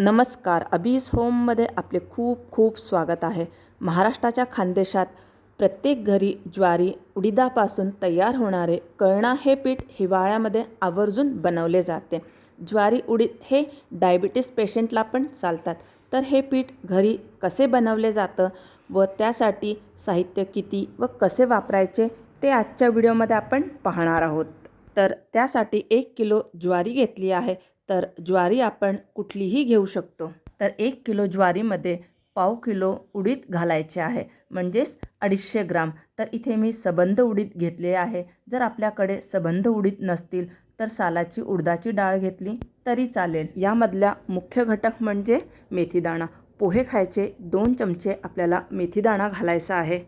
नमस्कार. अबीज होममध्ये आपले खूप खूप स्वागत आहे. महाराष्ट्राच्या खानदेशात प्रत्येक घरी ज्वारी उडीदापासून तयार होणारे कळणा हे पीठ हिवाळ्यामध्ये आवर्जून बनवले जाते. ज्वारी उडीद हे डायबिटीस पेशंटला पण चालतात. तर हे पीठ घरी कसे बनवले जातं व त्यासाठी साहित्य किती व कसे वापरायचे ते आजच्या व्हिडिओमध्ये आपण पाहणार आहोत. तर त्यासाठी एक किलो ज्वारी घेतली आहे. तर ज्वारी आपण कुठलीही घेऊ शकतो. तर एक किलो ज्वारीमध्ये पाव किलो उडीद घालायचे आहे. म्हणजेच अडीचशे ग्राम. तर इथे मी सबंध उडीद घेतले आहे. जर आपल्याकडे सबंध उडीद नसतील तर सालाची उडदाची डाळ घेतली तरी चालेल. यामधल्या मुख्य घटक म्हणजे मेथीदाणा. पोहे खायचे दोन चमचे आपल्याला मेथीदाणा घालायचा आहे.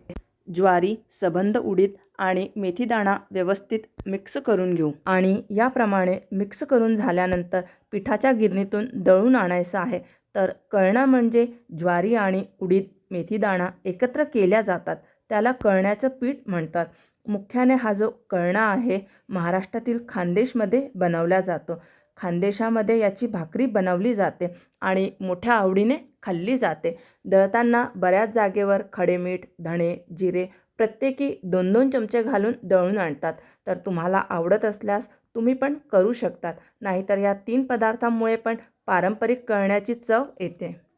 ज्वारी सबंध उडीद आणि मेथीदाणा व्यवस्थित मिक्स करून घेऊ. आणि याप्रमाणे मिक्स करून झाल्यानंतर पिठाच्या गिरणीतून दळून आणायचं आहे. तर कळणा म्हणजे ज्वारी आणि उडीद मेथीदाणा एकत्र केल्या जातात. त्याला कळण्याचं पीठ म्हणतात. मुख्याने हा जो कळणा आहे महाराष्ट्रातील खानदेशमध्ये बनवला जातो. खानदेशामध्ये याची भाकरी बनवली जाते आणि मोठ्या आवडीने खाल्ली जाते. दळताना बऱ्याच जागेवर खडे मीठ धणे जिरे प्रत्येकी दोन दोन चमचे घालून दळून आणतात. तर तुम्हाला आवडत असल्यास तुम्ही पण करू शकतात. नाहीतर या तीन पदार्थांमुळे पण पारंपरिक कळण्याची चव येते.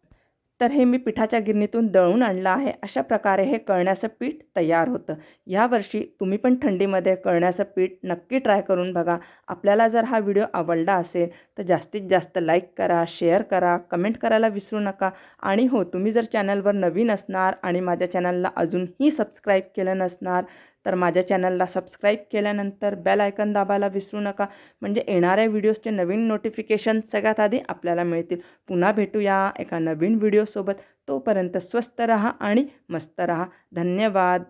तर हे मी पिठाच्या गिरणीतून दळून आणलं आहे. अशा प्रकारे हे कळण्याचं पीठ तयार होतं. यावर्षी तुम्ही पण थंडीमध्ये कळण्याचं पीठ नक्की ट्राय करून बघा. आपल्याला जर हा व्हिडिओ आवडला असेल तर जास्तीत जास्त लाईक करा शेअर करा कमेंट करायला विसरू नका. आणि हो तुम्ही जर चॅनलवर नवीन असणार आणि माझ्या चॅनलला अजूनही सबस्क्राईब केलं नसणार तर माझ्या चॅनलला सबस्क्राईब केल्यानंतर बेल आयकन दाबायला विसरू नका. म्हणजे येणाऱ्या व्हिडिओजचे नवीन नोटिफिकेशन सगळ्यात आधी आपल्याला मिळतील. पुन्हा भेटूया एका नवीन व्हिडिओसोबत. तोपर्यंत स्वस्त रहा आणि मस्त रहा. धन्यवाद.